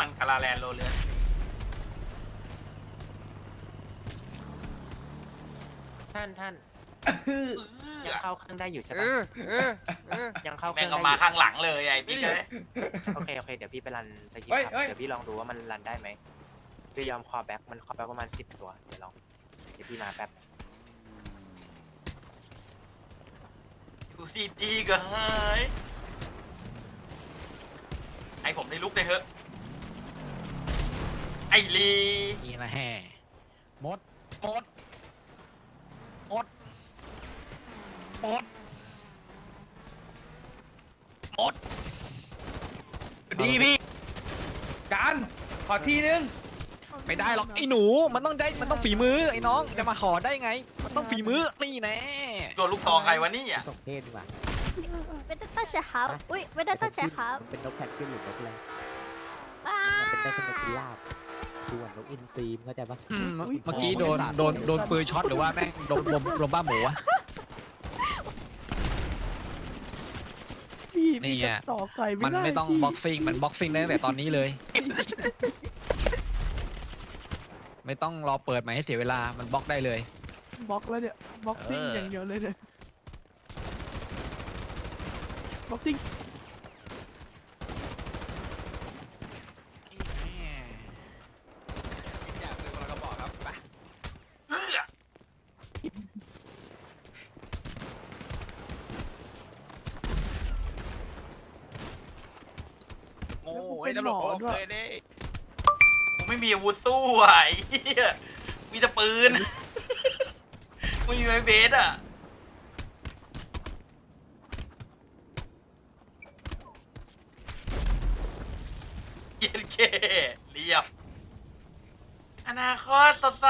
มันคาราแลนโรเรือนท่านท่านเอยังอเข้าเครื่องได้อยู่ใช่เอปะอเออเออยังเข้าเคแม่รื่งองเอาได้มาอยู่ข้างหลังเลยไอ้พี่เลยโอเคโอเคเดี๋ยวพี่ไปรันสกิปเฮ้ยครับเฮ้ย เดี๋ยวพี่ลองดูว่ามันรันได้ไหมพี่ยอมคอแบ็กมันคอแบ็กประมาณสิบตัวเดี๋ยวลองเดี๋ยวพี่มาแป๊บอยู่ดีๆก็หายให้ผมได้ลุกได้เถอะ ไอ้ลีนี่นะแห่มดมดมดมดมดดีพี่การขอทีนึงไม่ได้หรอกไอ้หนูมันต้องได้มันต้องฝีมือไอ้น้องจะมาขอได้ไง มันต้องฝีมือนี่แน่โดนลูกซองใครวะเนี่ยส่งเพศดีกว่าไม่ได้ตั้งใจครับอุ้ยไม่ได้ตั้งใจครับมันเป็นนกแพนกวินหรือนกอะไรว้ามันเป็นได้แค่นกพิราบ คือเหมือนนกอินทรีมเข้าใจปะอืมเมื่อกี้โดนโดนโดนปืนช็อตหรือว่าแม่งโดนลมลมบ้าหมูอะพี่นี่พี่ไง จะต่อไข่ไม่มันได้ไม่ต้องพี่บ็อกซิ่งมันบ็อกซิ่งได้ตั้งแต่ตอนนี้เลย ไม่ต้องรอเปิดใหม่ให้เสียเวลามันบล็อกได้เลย บล็อกแล้วเนี่ยบล็อกซิ่งเอออ อย่างเดียวเลยเนี่ยบล็อกซิ่ง เอื้อ โอ้ยตำรวจโอเคดิกูไม่มีอาวุธสู้อะไอ้เหี้ยมีแต่ปืน ไม่มีไม้เบสอะ เย็นเคเรียบอนาคตสดใส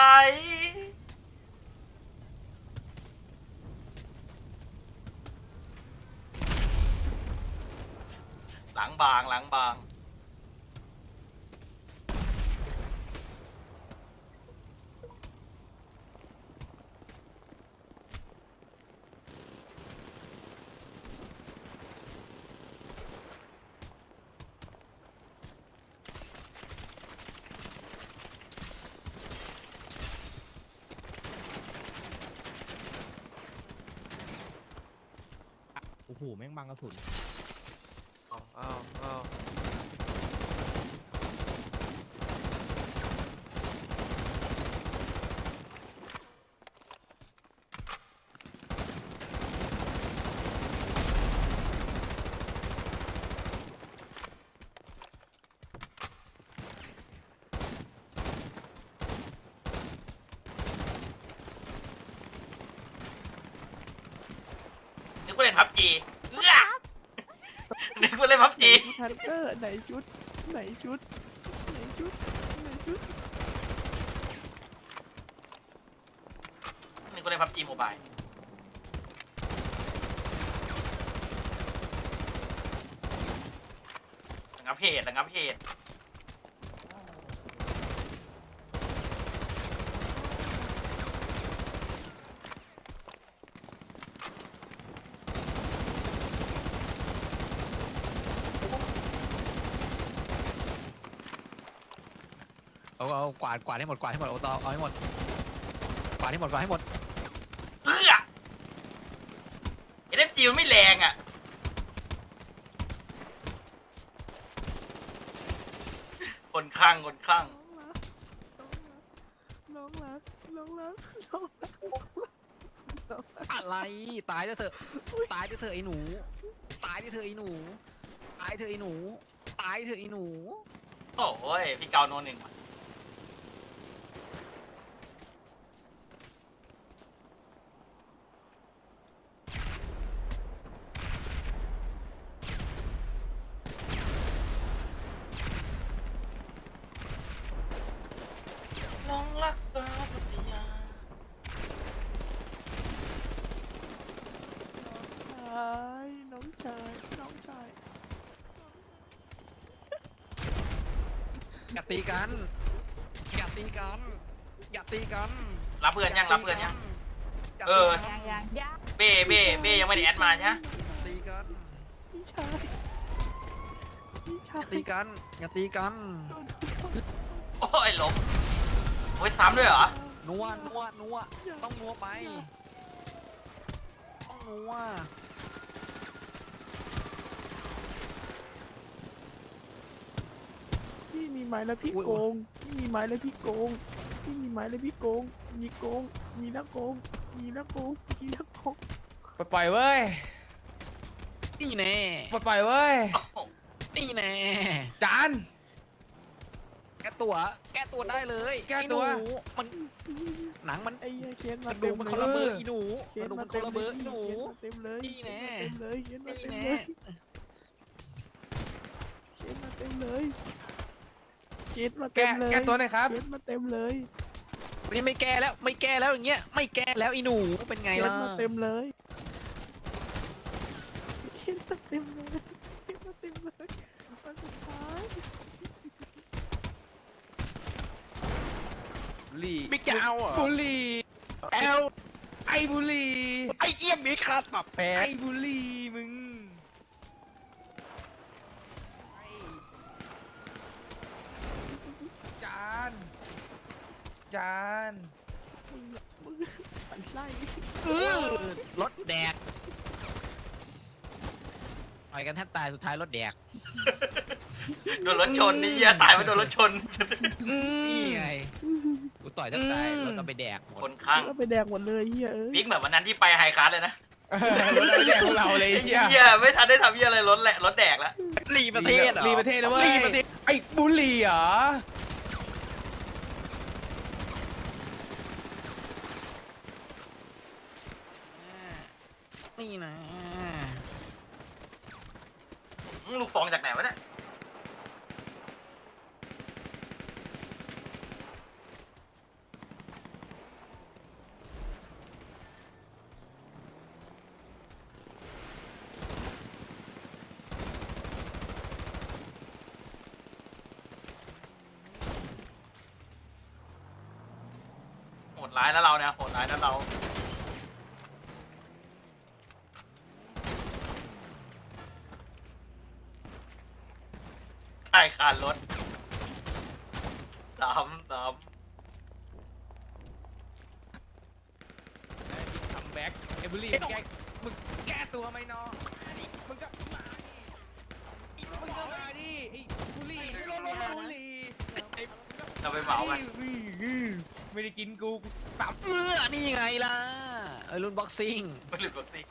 หลังบางหลังบาง โอ้โหแม่งบังกระสุน อ้าวอ้าวอ้าว นึก ว่าเล่นพับจีเอื้อนึกว่าเล่นพับไหนจีชุดฮันเตอร์ไหนชุดไหนชุดไหนชุดไหนชุดนึกว่าเล่นพับจีโมบายระงับเหตุระงับเหตุ เอาเอากวาดกวาดให้หมดกวาดให้หมดเอาเอาเอาให้หมดกวาดให้หมดกวาดให้หมดเอื้อเอ็มจีมันไม่แรงอะคนข้างคนข้างน้องรักน้องรักน้องรักน้องรักน้องรักอะไรตายเถอะตายเถอะไอ้หนู ตายเถอะไอ้หนูตายเถอะไอ้หนูตายเถอะไอ้หนูโอ้ยพี่เกาโนหนึ่งว่ะลองรักษาปฏิญาณ ชายน้องชายน้องชาย อย่าตีกัน อย่าตีกัน อย่าตีกันรับเพื่อนยังรับเพื่อนยัง ย่าเออตีกันยังยังเบ้เบ้เบ้ยังไม่ได้แอดมาใช่ไหมตีกันพี่ชายพี่ชายตีกันอย่าตีกันโอ้ยล้มโอ้ยซ้ำด้วยเหรอ นัวนัวนัวต้องนัวไป ต้องนัว พี่มี ไม้แล้วพี่โกงพี่มีไม้แล้วพี่โกงพี่มีไม้แล้วพี่โกง มีโกง มีนักโกง มีนักโกง มีนักโกงปล่อยๆเว้ยนี่แน่ปล่อยๆเว้ยนี่แน่จาน แก้ตัว แก้ตัวได้เลยแก้ตัว ไอ้หนูมันหนังมันไอ้เหี้ยเคสกมาระเต็ดูมกมันเลคนละเบอร์ยอีหนูเคกสระดูกมามันคเต็นมละเลเบอยร์อีหนู เคสมาเต็มเลยนี่แน่ เคสมาเต็มเลยเคสมานี่เต็มแน่เลยเคสมาเต็มเลย เคสมาเต็แก้มเลยแก้ตัวหน่อยครับเคสมาเต็มเลยนี่ไม่แก้แล้วไม่แก้แล้วอย่างเงี้ยไม่แก้แล้วอีหนูเป็นไงเคสล่ะมาเต็มเลยเคสมาเต็มเลยเคสมาเต็มเลยวันสุดท้ายบุหรี่บิ๊กจะเอาเหรอบุหรี่แอลไอ้บุหรี่ไอ้เอี้ยบิ๊กคาดปรับแพ้ไอ้บุหรี่มึงไอ้จาน จานมึงมึงไปไล่เออรถแดกต่อยกันแทบตายสุดท้ายรถแดกโดนรถชนนี่เหี้ยตายไปโดนรถชน อืมนี่ไงกูต่อยแทบตายอืม รถก็ไปแดกหมคดนข้างก็ไปแดกหมดเลยเฮียเอ้ย บิ๊กเหมือนวันนั้นที่ไปไฮคลาสเลยนะเออรถเราแดกของเราเลยไอ้เชี่ยเหี้ยไม่ทันได้ทำเหี้ยอะไรรถแหละรถแดกแล้วรีประเทศเหรอรีประเทศนะเว้ยรีประเทศไอ้บุหรี่เหรอ นี่นะลูกฟองจากไหนวะเนี่ย โหดร้ายนะเราเนี่ย โหดร้ายนะเรา ใช่คานรถสามสามคัมแบ็กไอ้บุหรี่แกมึงแก้ตัวไหมน้องมึงก็มาดิมึงก็มาดิไอ้บุหรี่บุหรี่ไอ้เราไปเหมากันอื้ออื้อไม่ได้กินกูกูปรับเมื่อนี่ไงล่ะไอ้รุ่นบ็อกซิ่งไม่หลุดปกติ